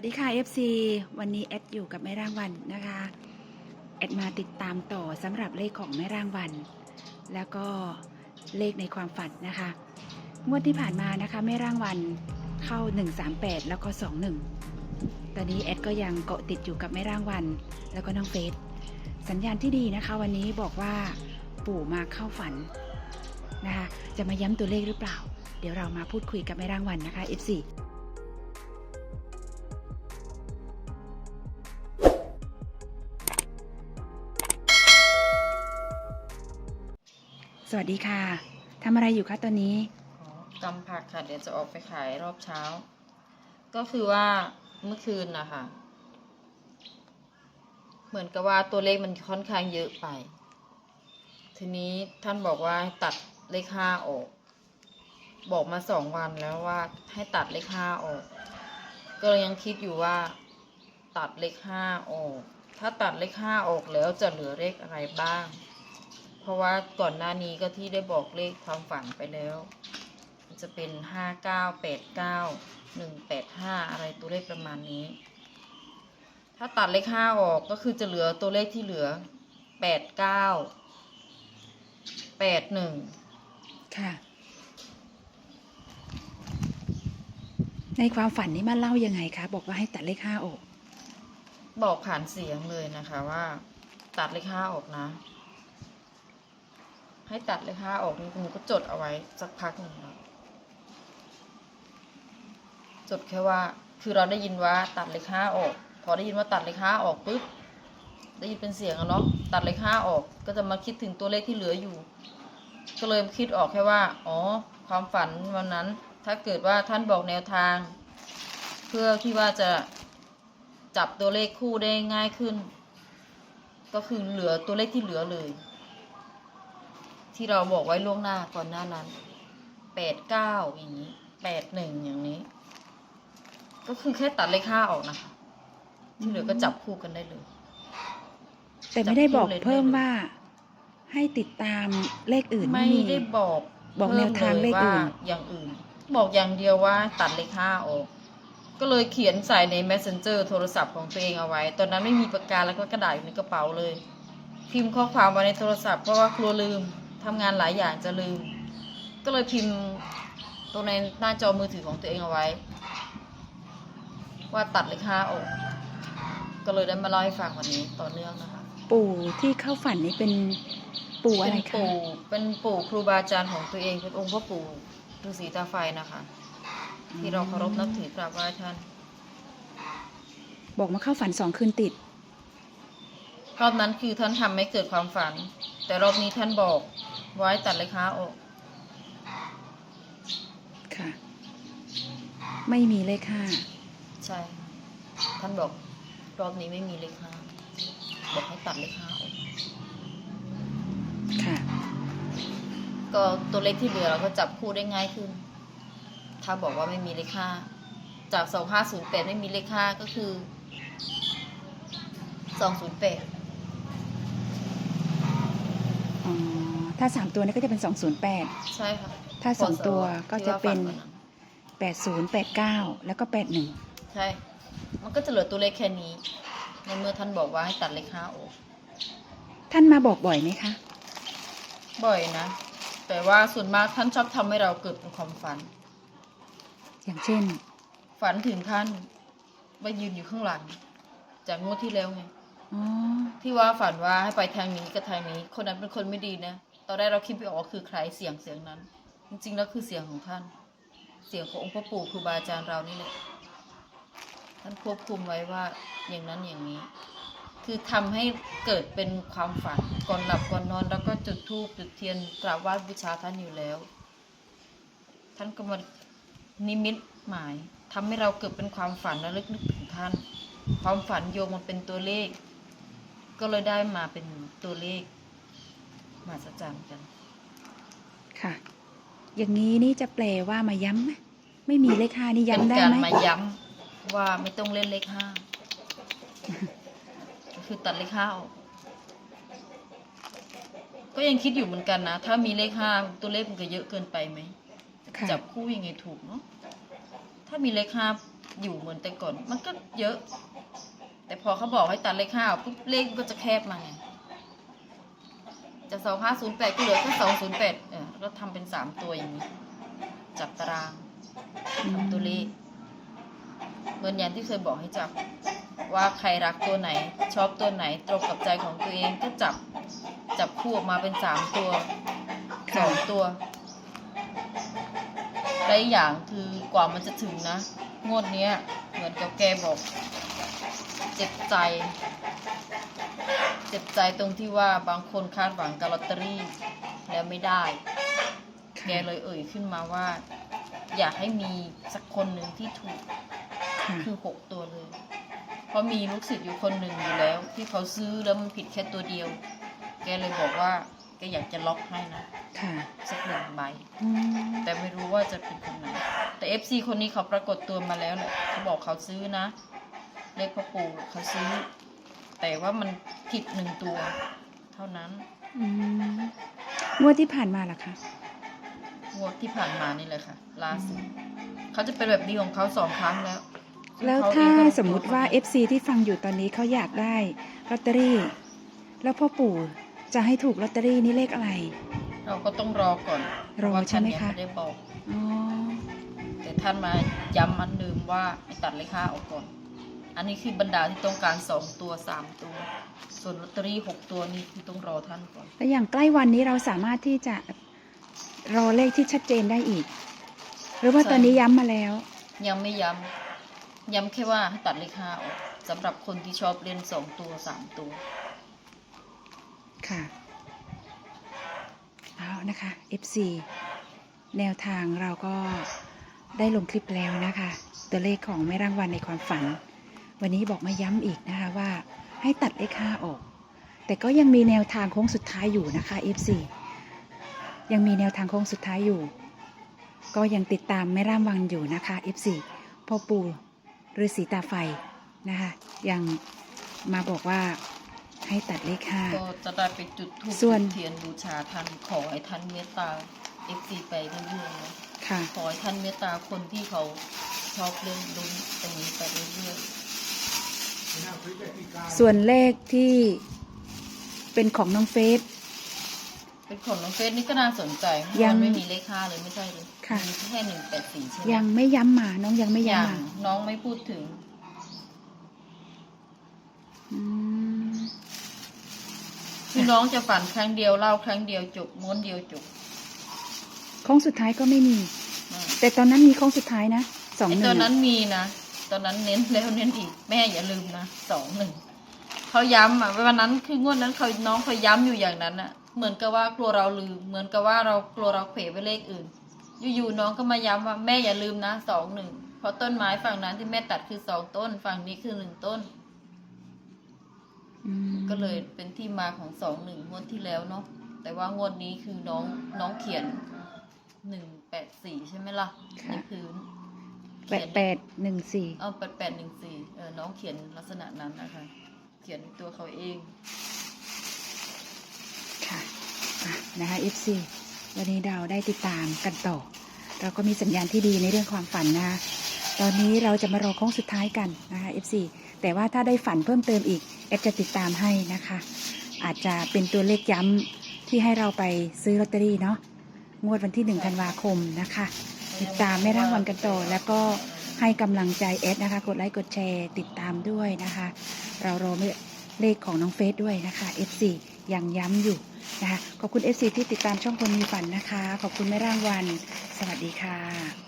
วัสดีค่ะ FC วันนี้แอดอยู่กับแม่ร่างวันนะคะแอดมาติดตามต่อสำหรับเลขของแม่ร่างวัน แล้วก็เลขในความฝันนะคะงวดที่ผ่านมานะคะแม่ร่างวันเข้า 138 แล้วก็ 21 ตอนนี้แอดก็ยังเกาะติดอยู่กับแม่ร่างวัน แล้วก็น้องเฟสสัญญาณที่ดีนะคะ วันนี้บอกว่าปู่มาเข้าฝันนะคะจะมาย้ำตัวเลขหรือเปล่า เดี๋ยวเรามาพูดคุยกับแม่ร่างวันนะคะ FC สวัสดีค่ะทำอะไรอยู่คะตอนนี้กำผักค่ะ เดี๋ยวจะออกไปขายรอบเช้า ก็คือว่าเมื่อคืนนะคะเหมือนกับว่าตัวเลขมันค่อนข้างเยอะไป ทีนี้ท่านบอกว่าตัดเลขห้าออก บอกมาสองวันแล้วว่าให้ตัดเลขห้าออก ก็ยังคิดอยู่ว่า ตัดเลขห้าออก ถ้าตัดเลขห้าออกแล้วจะเหลือเลขอะไรบ้าง ราะว่าก่อนหน้านี้ก็ที่ได้บอกเลขความฝันไปแล้ว จะเป็นห้าเก้าแปดเก้าหนึ่งแปดห้าอะไรตัวเลขประมาณนี้ ถ้าตัดเลขห้าออกก็คือจะเหลือตัวเลขที่เหลือแปดเก้าแปดหนึ่งค่ะ ในความฝันนี้มาเล่ายังไงคะ บอกว่าให้ตัดเลขห้าออก บอกผ่านเสียงเลยนะคะว่า ตัดเลขห้าออกนะ ให้ตัดเลขห้าออกนี่หนูก็จดเอาไว้สักพักหนึ่งจดแค่ว่าคือเราได้ยินว่าตัดเลขห้าออก พอได้ยินว่าตัดเลขห้าออกปุ๊บได้ยินเป็นเสียงอะเนาะตัดเลขห้าออก ก็จะมาคิดถึงตัวเลขที่เหลืออยู่ ก็เลยคิดออกแค่ว่า อ๋อ ความฝันวันนั้น ถ้าเกิดว่าท่านบอกแนวทาง เพื่อที่ว่าจะจับตัวเลขคู่ได้ง่ายขึ้น ก็คือเหลือตัวเลขที่เหลือเลย ที่เราบอกไว้ล่วงหน้าก่อนหน้านั้นแปดเก้าอย่างนี้แปดหนึ่งอย่างนี้ ก็คือแค่ตัดเลขห้าออกนะคะที่เหลือก็จับคู่กันได้เลยแต่ไม่ได้บอกจับคู่เลขเพิ่มได้เลยว่า ให้ติดตามเลขอื่นไม่มีได้บอกบอกแนวทางเลขอื่นพิ่มว่าอย่างอื่น บอกอย่างเดียวว่าตัดเลขห้าออก ก็เลยเขียนใส่ใน messenger โทรศัพท์ของตัวเองเอาไว้ ตอนนั้นไม่มีปากกาแล้วก็กระดาษอยู่ในกระเป๋าเลย พิมพ์ข้อความไว้ในโทรศัพท์เพราะว่ากลัวลืม ทำงานหลายอย่างจะลืม ก็เลยพิมพ์ตรงในหน้าจอมือถือของตัวเองเอาไว้ ว่าตัดเลขห้าออก ก็เลยได้มาเล่าให้ฟังวันนี้ต่อเนื่องนะคะ ปู่ที่เข้าฝันนี้เป็นปู่อะไรเป็นคะ ปู่เป็นปู่ครูบาอาจารย์ของตัวเองเป็นองค์พ่อปู่ฤาษีตาไฟนะคะ ที่เราเคารพนับถือกราบไหว้ท่าน บอกมาเข้าฝันสองคืนติด รอบนั้นคือท่านทำให้เกิดความฝัน แต่รอบนี้ท่านบอกไว้ตัดเลยค้าออก ค่ะ ไม่มีเลขห้าใช่ค่ะท่านบอกรอบนี้ไม่มีเลขห้าบอกให้ตัดเลขห้าออกค่ะ ก็ตัวเลขที่เหลือเราก็จับคู่ได้ง่ายขึ้น ถ้าบอกว่าไม่มีเลขห้าจากสองห้าศูนย์แปดไม่มีเลขห้าก็คือสองศูนย์แปด อ๋อถ้าสามตัวนี้ก็จะเป็นสองศูนย์แปดใช่ค่ะถ้าสองตัวก็จะเป็นที่ว่าฝัวัแปดศูนย์แปดเก้าแล้วก็แปดหนึ่งใช่ มันก็จะเหลือตัวเลขแค่นี้ ในเมื่อท่านบอกว่าให้ตัดเลขห้าออก ท่านมาบอกบ่อยไหมคะ บ่อยนะ แต่ว่าส่วนมากท่านชอบทำให้เราเกิดเป็นความฝัน อย่างเช่น ฝันถึงท่านว่ายืนอยู่ข้างหลัง จากงวดที่แล้วไง อ๋อที่ว่าฝันว่าให้ไปทางนี้กับทางนี้ คนนั้นเป็นคนไม่ดีนะ ตอนแรกเราคิดไม่ออกว่าคือใครเสียงเสียงนั้น จริงๆแล้วคือเสียงของท่าน เสียงขององค์พ่อปู่ครูบาอาจารย์เรานี่แหละท่านควบคุมไว้ว่าอย่างนั้นอย่างนี้ คือทำให้เกิดเป็นความฝันก่อนหลับก่อนนอน แล้วก็จุดธูปจุดเทียนกราบไหว้บูชาท่านอยู่แล้ว ท่านก็มานิมิตหมายทำให้เราเกิดเป็นความฝันและลึกนึกถึงท่าน ความฝันโยงมาเป็นตัวเลข ก็เลยได้มาเป็นตัวเลขมาสัจจันกัน ค่ะ อย่างนี้นี่จะแปลว่ามาย้ำไหมไม่มีเลขห้านี่เป็นย้ำได้การไหมมาย้ำว่าไม่ต้องเล่นเลขห้าก็คือตัดเลขห้าออกก็ยังคิดอยู่เหมือนกันนะ ถ้ามีเลขห้าตัวเลขมันก็เยอะเกินไปไหม ค่ะจับคู่ยังไงถูกเนาะ ถ้ามีเลขห้าอยู่เหมือนแต่ก่อน มันก็เยอะ แต่พอเขาบอกให้ตัดเลขห้าปุ๊บเลขก็จะแคบมาไงจะสองห้าศูนย์แปดก็เหลือแค่สองศูนย์แปดเออแล้วทำเป็นสามตัวอย่างนี้ จับตารางทำตัวเลขเหมือนอย่างที่เคยบอกให้จับ ว่าใครรักตัวไหน ชอบตัวไหนตรงกับใจของตัวเองก็จับจับคู่ออกมาเป็นสามตัวสองตัวและอีกอย่างคือกว่ามันจะถึงนะ งวดเนี้ย เหมือนกับแกบอก เจ็บใจ เจ็บใจตรงที่ว่าบางคนคาดหวังกับลอตเตอรี่แล้วไม่ได้ แกเลยเอ่ยขึ้นมาว่า อยากให้มีสักคนหนึ่งที่ถูกค่ะคือหกตัวเลย เพราะมีลูกศิษย์อยู่คนหนึ่งอยู่แล้ว ที่เขาซื้อแล้วมันผิดแค่ตัวเดียว แกเลยบอกว่าแกอยากจะล็อกให้นะค่ะสักหนึ่งใบอืมแต่ไม่รู้ว่าจะเป็นคนไหนแต่ FC คนนี้เขาปรากฏตัวมาแล้วแหละเขาบอกเขาซื้อนะ เลขพ่อปู่เขาซื้อ แต่ว่ามันผิดหนึ่งตัว เท่านั้นอืมงวดที่ผ่านมาล่ะคะงวดที่ผ่านมานี่เลยค่ะล่าสุดเขาจะเป็นแบบนี้ของเขาสองครั้งแล้ว แล้วเขถ้าเองก็สมมุติว่า FC ที่ฟังอยู่ตอนนี้เขาอยากได้ลอตเตอรี่ แล้วพ่อปู่จะให้ถูกลอตเตอรี่นี่เลขอะไร เราก็ต้องรอก่อนรอว่าใช่ไหมท่านยังคะไม่ได้บอกอ๋อแต่ท่านมาย้ำมันเดิมว่าให้ตัดเลขห้าออกก่อน อันนี้คือบรรดาที่ต้องการสองตัวสามตัว ส่วนลอตเตอรี่หกตัวนี่คือต้องรอท่านก่อน แล้วอย่างใกล้วันนี้เราสามารถที่จะรอเลขที่ชัดเจนได้อีก หรือว่าใช่ตอนนี้ย้ำมาแล้ว ยังไม่ย้ำย้ำแค่ว่าให้ตัดเลขห้าออกสำหรับคนที่ชอบเล่นสองตัวสามตัว ค่ะ เอานะคะ FC แนวทางเราก็ได้ลงคลิปแล้วนะคะ ตัวเลขของแม่รางวัลในความฝัน วันนี้บอกมาย้ำอีกนะคะว่าให้ตัดเลขห้าออก แต่ก็ยังมีแนวทางโค้งสุดท้ายอยู่นะคะ FC ยังมีแนวทางโค้งสุดท้ายอยู่ ก็ยังติดตามแม่ร่ามวังอยู่นะคะ FC พ่อปู่ฤาษีตาไฟนะคะยังมาบอกว่าให้ตัดเลขห้าก็จะได้ไปจุดธูปส่วน จุดเทียนบูชาท่านขอให้ท่านเมตตาเอฟซีไปเรื่อยๆนะค่ะ ขอให้ท่านเมตตาคนที่เขาชอบเล่นลุ้นตรงนี้ไปเรื่อย ส่วนเลขที่เป็นของน้องเฟสๆเป็นของน้องเฟสนี่ก็น่าสนใจเพราะยังมันไม่มีเลขห้าเลยไม่ใช่เลยค่ะมีแค่หนึ่งแปดสี่ใช่ไหมยังไม่ย้ำมา น้องยังไม่ยังย้ำมาน้องไม่พูดถึงอืมคือน้องจะฝันครั้งเดียวเล่าครั้งเดียวจบม้วนเดียวจบโค้งสุดท้ายก็ไม่มีอ่าแต่ตอนนั้นมีโค้งสุดท้ายนะสองไอหนึ่งตอนนั้นมีนะ ตอนนั้นเน้นแล้วเน้นอีกแม่อย่าลืมนะสองหนึ่งเขาย้ำอะวันนั้นคืองวดนั้นเขาน้องเขาย้ำอยู่อย่างนั้นอะ เหมือนกับว่ากลัวเราลืม เหมือนกับว่าเรากลัวเราเผลอไปเลขอื่น อยู่ๆน้องก็มาย้ำว่าแม่อย่าลืมนะสองหนึ่งเพราะต้นไม้ฝั่งนั้นที่แม่ตัดคือสองต้น ฝั่งนี้คือหนึ่งต้นอืมก็เลยเป็นที่มาของสองหนึ่งงวดที่แล้วเนาะแต่ว่างวดนี้คือน้องน้องเขียนหนึ่งแปดสี่ใช่ไหมล่ะในพื้น แปดแปดหนึ่งสี่เอาแปดแปดหนึ่งสี่เออน้องเขียนลักษณะนั้นนะคะ เขียนตัวเขาเองค่ะอะนะคะ FC วันนี้เราได้ติดตามกันต่อ เราก็มีสัญญาณที่ดีในเรื่องความฝันนะคะตอนนี้เราจะมารอโค้งสุดท้ายกันนะคะ FC แต่ว่าถ้าได้ฝันเพิ่มเติมอีกแอดจะติดตามให้นะคะ อาจจะเป็นตัวเลขย้ำที่ให้เราไปซื้อลอตเตอรี่เนาะงวดวันที่1ธันวาคมนะคะ ติดตามแม่ร่างวันกันต่อแล้วก็ให้กำลังใจเอสนะคะ กดไลค์กดแชร์ติดตามด้วยนะคะ เรารอเลขของน้องเฟซด้วยนะคะ FC ยังย้ำอยู่นะคะขอบคุณ FC ที่ติดตามช่องคนมีฝันนะคะ ขอบคุณแม่ร่างวัน สวัสดีค่ะ